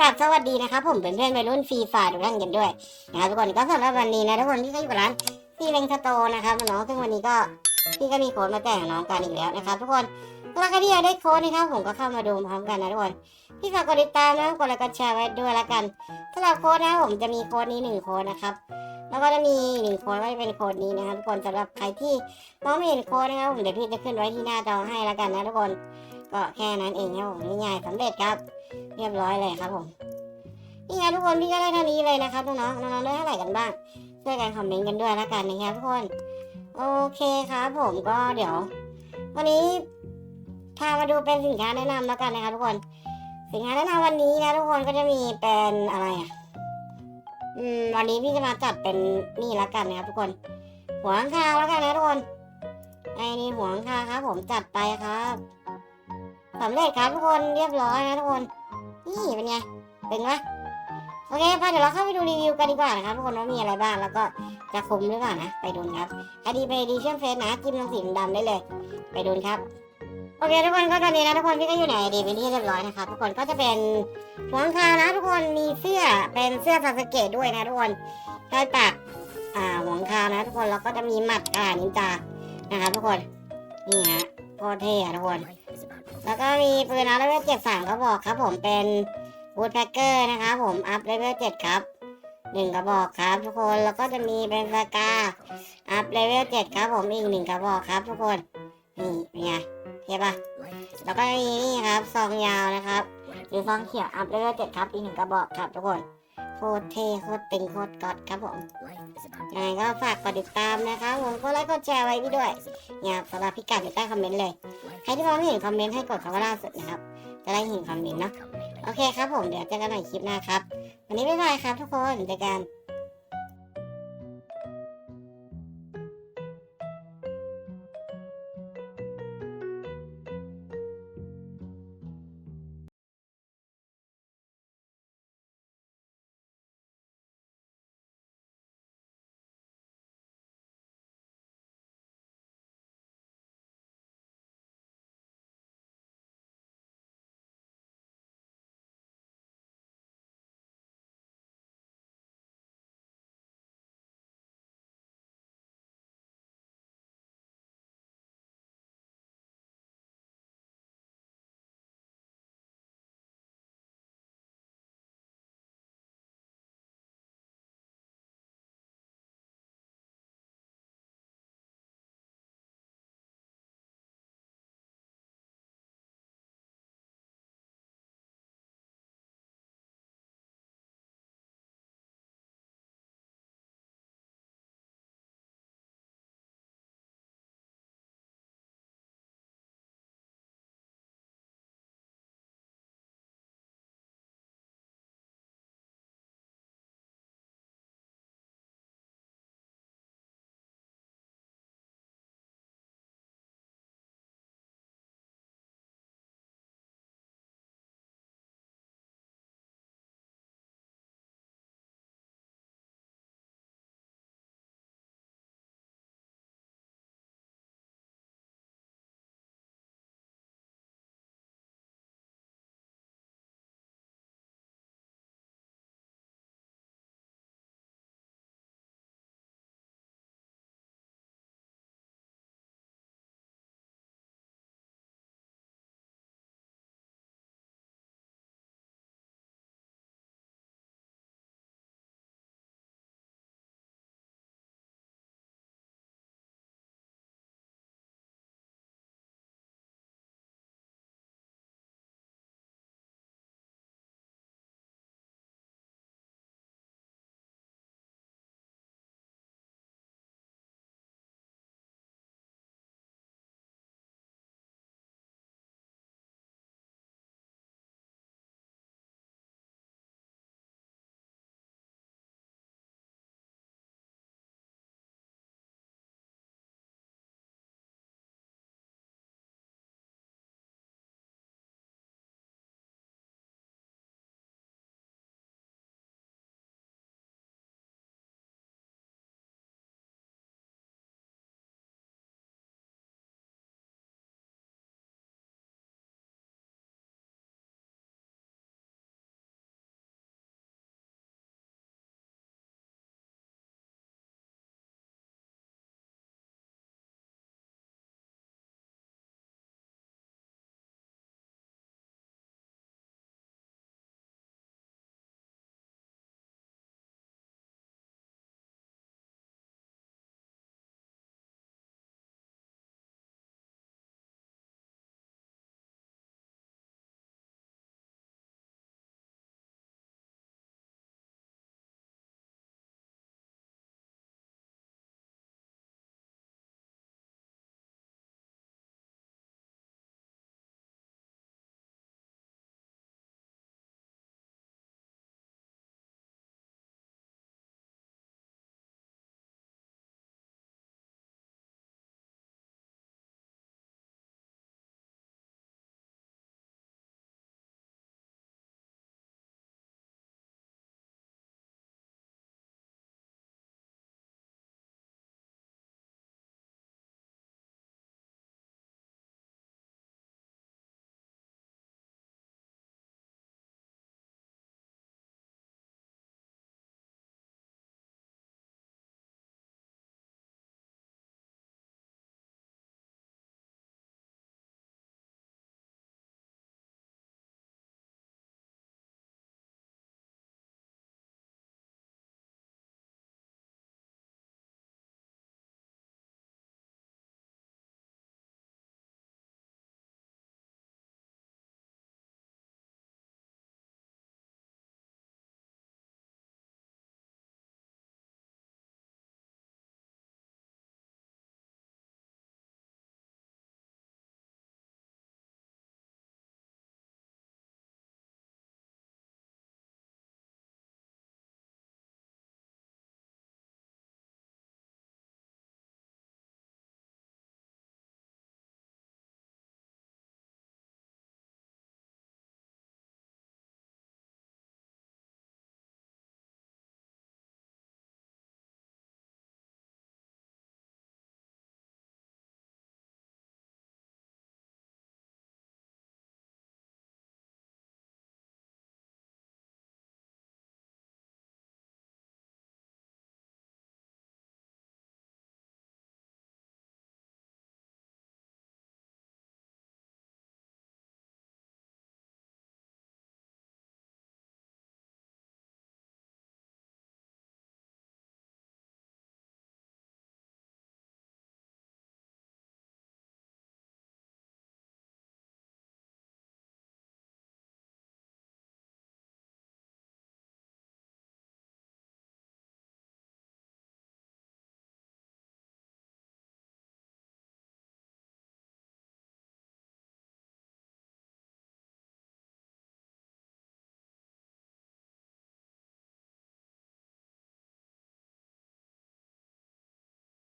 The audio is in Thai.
กราบสวัสดีนะครับผมเป็นเพื่อนวัยรุ่นฟรีฟร์ทุกท่านกันด้วยนะครับทุกคนก็สำหรับวันนี้นะทุกคนที่ก็อยู่กับร้านซีเลงสโตนะครับน้องซึ่งวันนี้ก็พี่ก็มีโค้ดมาแจกน้องกันอีกแล้วนะครับทุกคนแล้วก็ที่อยากได้โค้ดนะครับผมก็เข้ามาดูพร้อมกันนะทุกคนพี่ฝากกดติดตามนะกดไลค์กดแชร์ไว้ด้วยละกันสำหรับโค้ดนะผมจะมีโค้ดนี้หนึ่งโค้ดนะครับแล้วก็จะมีหนึ่งโค้ดก็จะเป็นโค้ดนี้นะครับทุกคนสำหรับใครที่มองไม่เห็นโค้ดนะครับผมเดี๋ยวพี่จะขึ้นไว้ที่หน้าจอให้ละกันนะทุกคนก็แค่นั้นเองครับผมง่ายๆสำเร็จครับ เรียบร้อยเลยครับผมนี่ไงทุกคนพี่ก็ได้เท่านี้เลยนะครับน้องๆน้องๆได้เท่าไหร่กันบ้างช่วยกันคอมเมนต์กันด้วยล้วกันนะครับทุกคนโอเคครับผมก็เดี๋ยว วันนี้พามาดูเป็นสินค้าแนะนำแล้วกันนะครับทุกคน สินค้าแนะนำวันนี้นะทุกคนก็จะมีเป็นอะไรอะอืมวันนี้พี่จะมาจัดเป็นนี่ล้วกันนะครับทุกคน หัวข้างคาแล้วกันนะทุกคนไอ้นี่หัวข้างคาครับ ผมจัดไปครับสำเร็จครับทุกคนเรียบร้อยนะทุกคน นี่เป็นไงเป็นไหมโอเคไปเดี๋ยวเราเข้าไปดูรีวิวกันดีกว่านะครับทุกคนว่ามีอะไรบ้างแล้วก็จะคุ้มหรือเปล่านะไปดูครับไอดีไปดีเชื่อมเฟซนะจิ้มลงสีดำได้เลย ไปดูครับโอเคทุกคนก็ตอนนี้นะทุกคนพี่ก็อยู่ในดีเป็นที่เรียบร้อยนะครับทุกคนก็จะเป็นหัวข้างคาวนะทุกคนมีเสื้อเป็นเสื้อซาสเกตด้วยนะทุกคนได้ปากอ่าหัวขางคาวนะ ทุกคนแล้วก็จะมีหมัดอ่านินจานะครับทุกคนนี่ฮะโคตรเท่ทุกคน แล้วก็มีปืนอัพเลเวลเจ็ดสามกระบอกครับ ผมเป็นวูดแพคเกอร์นะครับผมอัพเลเวลเจ็ดครับหนึ่งกระบอกครับทุกคนแล้วก็จะมีเป็นสกาอัพเลเวลเจ็ดครับผมอีกหนึ่งกระบอกครับ ทุกคนนี่เป็นไงเทปะแล้วก็มีนี่ครับซองยาวนะครับหรือซองเขียวอัพเลเวลเจ็ดครับอีกหนึ่งกระบอกครับทุกคน โคตรเท่โคตรตึงโคตรก๊อตครับผมยังไงก็ฝากกดติดตามนะครับผมกดไลค์กดแชร์ไว้พี่ด้วยเนี่ยสำหรับพิกัดอยู่ใต้คอมเมนต์เลย ใครที่มองไม่เห็นคอมเมนต์ให้กดคำว่าล่าสุดนะครับ จะได้เห็นคอมเมนต์เนาะ โอเคครับผมเดี๋ยวเจอกันใหม่คลิปหน้าครับ วันนี้บ๊ายบายครับทุกคนเจอกัน